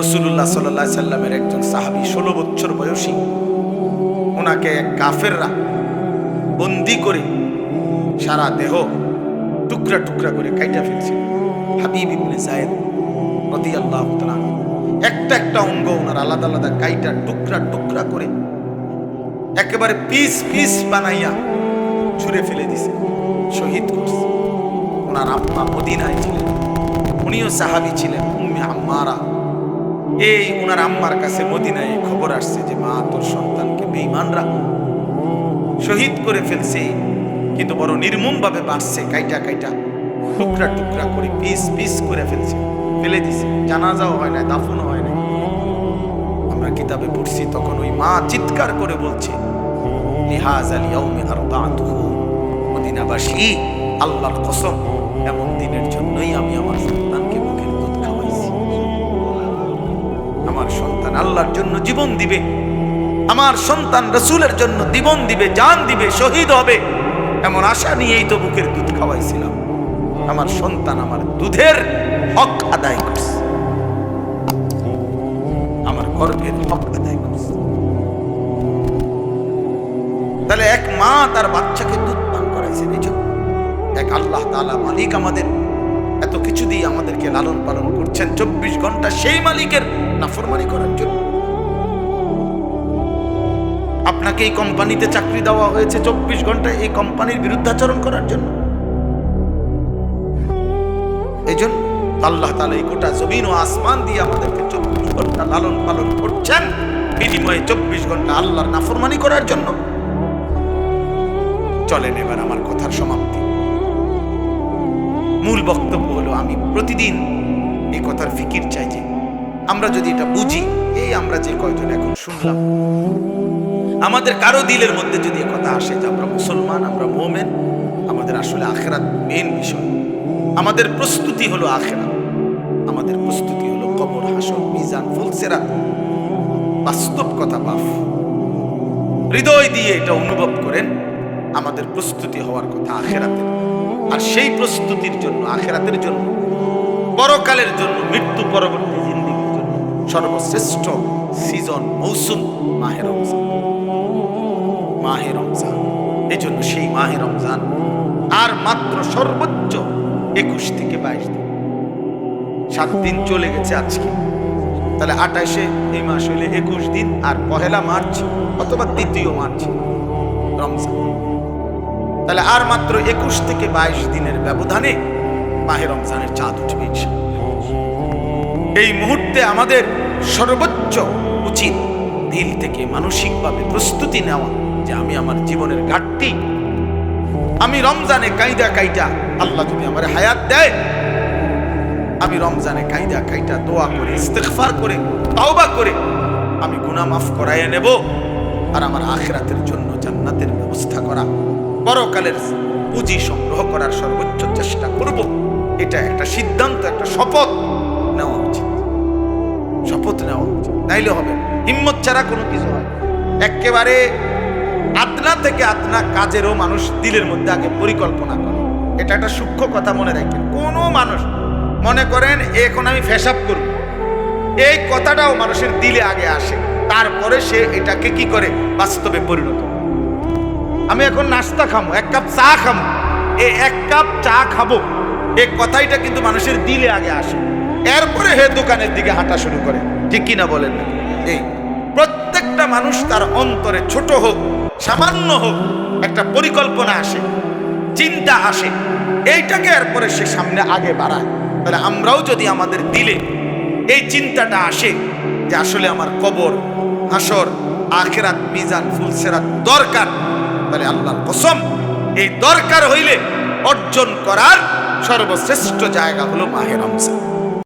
রসুল্লাহ সাল্লাহ সাল্লামের একজন সাহাবি ষোলো বছর বয়সী। ওনাকে এক কাফেররা বন্দি করে সারা দেহ টুকরা টুকরা করে কাইটা ফেলছিল। হাবিব ইবনে জায়েদ আনহু। একটা একটা অঙ্গ ওনার আলাদা আলাদা কাইটা টুকরা টুকরা করে একেবারে পিস পিস বানাইয়া ছুঁড়ে ফেলে দিছে, শহীদ করছে। ওনার আম্মা মদিনায় ছিলেন, উনিও সাহাবি ছিলেন, উম্মে আম্মারা। এই ওনার আম্মার কাছে মদিনায় খবর আসছে যে মা তোর সন্তানকে বেঈমানরা শহীদ করে ফেলছে। কিন্তু বড় নির্মম ভাবে বাড়ছে কাইটা কাইটা, টুকরা টুকরা করে পিস পিস করে ফেলছে, ফেলে দিছে। জানাজাও হয় না দাফনও হয় না আমরা কিতাবে পড়ছি, তখন ওই মা চিৎকার করে বলছে, লিহাজ আল ইয়াউমি আরদাতুহু মদিনাবাসী, আল্লাহর কসম, এমন দিনের জন্যই আমি আমার সন্তান আল্লাহর জন্য জীবন দিবে। আমার সন্তান রসুলের জন্য জীবন দিবে, জান দিবে, শহীদ হবে। এমন আশা নিয়েই তো বুকের দুধ খাওয়াইছিলাম। আমার সন্তান আমার দুধের হক আদায় করছে। আমার গর্ভের হক আদায় করছে। তাহলে এক মা তার বাচ্চাকে দুধ পান করাইছে নিজ এক আল্লাহ তালা মালিক আমাদের এত কিছু দিয়ে আমাদেরকে লালন পালন করছেন চব্বিশ ঘণ্টা সেই মালিকের নাফরমানি করার জন্য। আপনাকে এই কোম্পানিতে চাকরি দেওয়া হয়েছে চব্বিশ ঘণ্টা এই কোম্পানির বিরুদ্ধাচরণ করার জন্য। এই জন্য আল্লাহ তালা এই গোটা জমিন ও আসমান দিয়ে আমাদেরকে চব্বিশ ঘণ্টা লালন পালন করছেন। বিনিময়ে চব্বিশ ঘণ্টা আল্লাহর নাফরমানি করার জন্য। চলেন এবার আমার কথার সমাপ্তি। মূল বক্তব্য হলো, আমি প্রতিদিন এই কথার ফিকির চাই যে, আমরা যদি এটা বুঝি, এই আমরা যে কয়জন এখন শুনলাম, আমাদের কারও দিলের মধ্যে যদি এ কথা আসে যে আমরা মুসলমান, আমরা মোমেন, আমাদের আসলে আখেরাত মেন বিষয়। আমাদের প্রস্তুতি হলো আখেরাত। আমাদের প্রস্তুতি হলো কবর, হাসর, মিজান ফুলসেরাত বাস্তব কথা বাফ। হৃদয় দিয়ে এটা অনুভব করেন, আমাদের প্রস্তুতি হওয়ার কথা আখেরাতের। আর সেই প্রস্তুতির জন্য, আখেরাতের জন্য, পরকালের জন্য, মৃত্যু পরবর্তী জিন্দিগির জন্য, সর্বশ্রেষ্ঠ সিজন মৌসুম, মাহে রমজান। মাহে রমজান এই জন্য সেই মাহে রমজান আর মাত্র সর্বোচ্চ একুশ থেকে বাইশ দিন। সাত দিন চলে গেছে আজকে। তাহলে আঠাশে এই মাস হইলে একুশ দিন আর পহেলা মার্চ অথবা দ্বিতীয় মার্চ রমজান। তাহলে আর মাত্র একুশ থেকে বাইশ দিনের ব্যবধানে মাহে রমজানের চাঁদ উঠবে। এই মুহূর্তে আমাদের সর্বোচ্চ উচিত দিল থেকে মানসিকভাবে প্রস্তুতি নেওয়া যে আমি আমার জীবনের ঘাটতি, আমি রমজানে কাইদা কাইটা আল্লাহ যদি আমার হায়াত দেয়, আমি রমজানে কাইদা কাইটা দোয়া করে, ইস্তেগফার করে, তাওবা করে, আমি গুনাহ মাফ করাইয়ে নেব আর আমার আখিরাতের জন্য জান্নাতের ব্যবস্থা করা পরকালের পুঁজি সংগ্রহ করার সর্বোচ্চ চেষ্টা করব। এটা একটা সিদ্ধান্ত, একটা শপথ নেওয়া উচিত। শপথ নেওয়া উচিত। নাইলে হবে হিম্মত ছাড়া কোনো কিছু হয় একেবারে আদনা থেকে আদনা কাজেরও মানুষ দিলের মধ্যে আগে পরিকল্পনা করে। এটা একটা সূক্ষ্ম কথা মনে রাখবেন। কোনো মানুষ মনে করেন, এখন আমি ফেসাব করব। এই কথাটাও মানুষের দিলে আগে আসে। তারপরে সে এটাকে কি করে? বাস্তবে পরিণত। আমি এখন নাস্তা খামো, এক কাপ চা খামো। এ এক কাপ চা খাব। এই কথাইটা কিন্তু মানুষের দিলে আগে আসে। এরপরে হে দোকানের দিকে হাঁটা শুরু করে। ঠিক কিনা বলেন এই প্রত্যেকটা মানুষ তার অন্তরে ছোট হোক, সামান্য হোক, একটা পরিকল্পনা আসে, চিন্তা আসে। এইটাকে এরপরে সে সামনে আগে বাড়ায়। তাহলে আমরাও যদি আমাদের দিলে এই চিন্তাটা আসে যে আসলে আমার কবর, হাসর, আখেরাত, মিজান, ফুলসেরাত দরকার। তাহলে আল্লাহর কসম এই দরকার হইলে অর্জন করার সর্বশ্রেষ্ঠ জায়গা হলো মাহে রমজান।